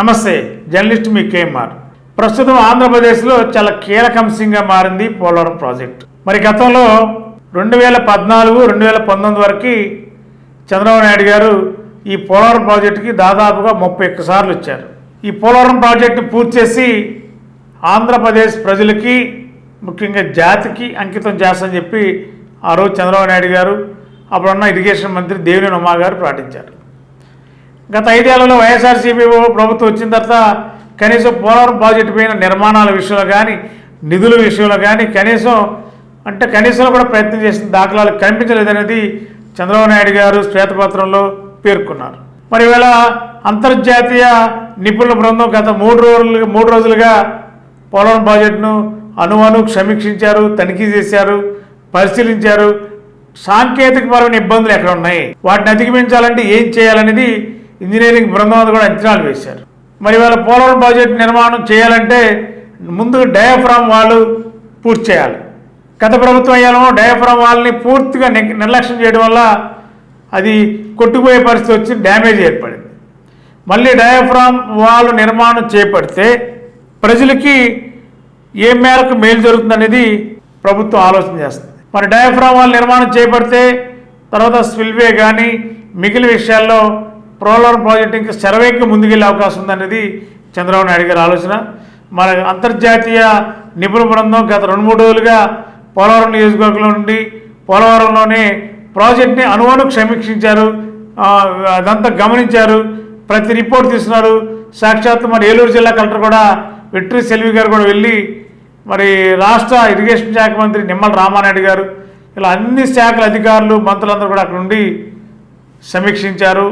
నమస్తే జర్నలిస్ట్ మీ కేఎంఆర్. ప్రస్తుతం ఆంధ్రప్రదేశ్లో చాలా కీలక అంశంగా మారింది పోలవరం ప్రాజెక్టు. మరి గతంలో రెండు వేల పద్నాలుగు రెండు వేల పంతొమ్మిది వరకు చంద్రబాబు నాయుడు గారు ఈ పోలవరం ప్రాజెక్టుకి దాదాపుగా ముప్పై ఒక్క సార్లు వచ్చారు. ఈ పోలవరం ప్రాజెక్టు పూర్తి చేసి ఆంధ్రప్రదేశ్ ప్రజలకి ముఖ్యంగా జాతికి అంకితం చేస్తని చెప్పి ఆ రోజు చంద్రబాబు నాయుడు గారు అప్పుడున్న ఇరిగేషన్ మంత్రి దేవినేని ఉమా గారు ప్రకటించారు. గత ఐదేళ్ళలో వైఎస్ఆర్సీపీ ప్రభుత్వం వచ్చిన తర్వాత కనీసం పోలవరం ప్రాజెక్టు పైన నిర్మాణాల విషయంలో కానీ నిధుల విషయంలో కానీ కనీసం అంటే కనీసం కూడా ప్రయత్నం చేసిన దాఖలాలు కనిపించలేదనేది చంద్రబాబు నాయుడు గారు శ్వేతపత్రంలో పేర్కొన్నారు. మరి ఇవాళ అంతర్జాతీయ నిపుణుల బృందం గత మూడు రోజులు మూడు రోజులుగా పోలవరం ప్రాజెక్టును అనువను సమీక్షించారు తనిఖీ చేశారు పరిశీలించారు. సాంకేతికపరమైన ఇబ్బందులు ఎక్కడ ఉన్నాయి? వాటిని అధిగమించాలంటే ఏం చేయాలనేది ఇంజనీరింగ్ బృందం కూడా అంచనాలు వేశారు. మరి వాళ్ళ పోలవరం ప్రాజెక్టు నిర్మాణం చేయాలంటే ముందు డయాఫ్రామ్ వాళ్ళు పూర్తి చేయాలి. గత ప్రభుత్వం అయ్యాలో డయాఫ్రామ్ వాళ్ళని పూర్తిగా నిర్లక్ష్యం చేయడం వల్ల అది కొట్టుకుపోయే పరిస్థితి వచ్చి డ్యామేజ్ ఏర్పడింది. మళ్ళీ డయాఫ్రామ్ వాళ్ళు నిర్మాణం చేపడితే ప్రజలకి ఏ మేరకు మేలు జరుగుతుందనేది ప్రభుత్వం ఆలోచన చేస్తుంది. మరి డయాఫ్రామ్ వాళ్ళు నిర్మాణం చేపడితే తర్వాత స్పిల్వే కానీ మిగిలిన విషయాల్లో పోలవరం ప్రాజెక్ట్ ఇంకా శరవేగంగా ముందుకెళ్ళే అవకాశం ఉందనేది చంద్రబాబు నాయుడు గారి ఆలోచన. మన అంతర్జాతీయ నిపుణుల బృందం గత రెండు మూడు రోజులుగా పోలవరం నియోజకవర్గంలో నుండి పోలవరంలోనే ప్రాజెక్ట్ని అనువను సమీక్షించారు. అదంతా గమనించారు. ప్రతి రిపోర్ట్ తీసుకున్నారు సాక్షాత్ మరి ఏలూరు జిల్లా కలెక్టర్ కూడా వెట్రి సెల్వి గారు కూడా వెళ్ళి మరి రాష్ట్ర ఇరిగేషన్ శాఖ మంత్రి నిమ్మల రామానాయుడు గారు ఇలా అన్ని శాఖల అధికారులు మంత్రులందరూ కూడా అక్కడ నుండి సమీక్షించారు.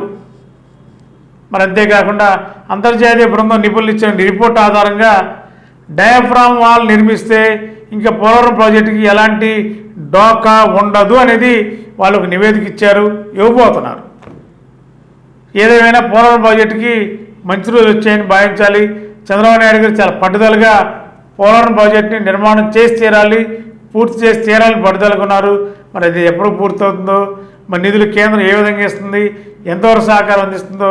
మరి అంతేకాకుండా అంతర్జాతీయ బృందం నిపుణులు ఇచ్చిన రిపోర్ట్ ఆధారంగా డయాఫ్రామ్ వాల్ నిర్మిస్తే ఇంకా పోలవరం ప్రాజెక్టుకి ఎలాంటి డోకా ఉండదు అనేది వాళ్ళు ఒక నివేదిక ఇచ్చారు ఇవ్వబోతున్నారు. ఏదేమైనా పోలవరం ప్రాజెక్టుకి మంచి రోజు వచ్చాయని భావించాలి. చంద్రబాబు నాయుడు గారు చాలా పట్టుదలగా పోలవరం ప్రాజెక్టుని నిర్మాణం చేసి తీరాలి పూర్తి చేసి తీరాలని పట్టుదలకున్నారు మరి అది ఎప్పుడు పూర్తవుతుందో మరి నిధులు కేంద్రం ఏ విధంగా ఇస్తుంది ఎంతవరకు సహకారం అందిస్తుందో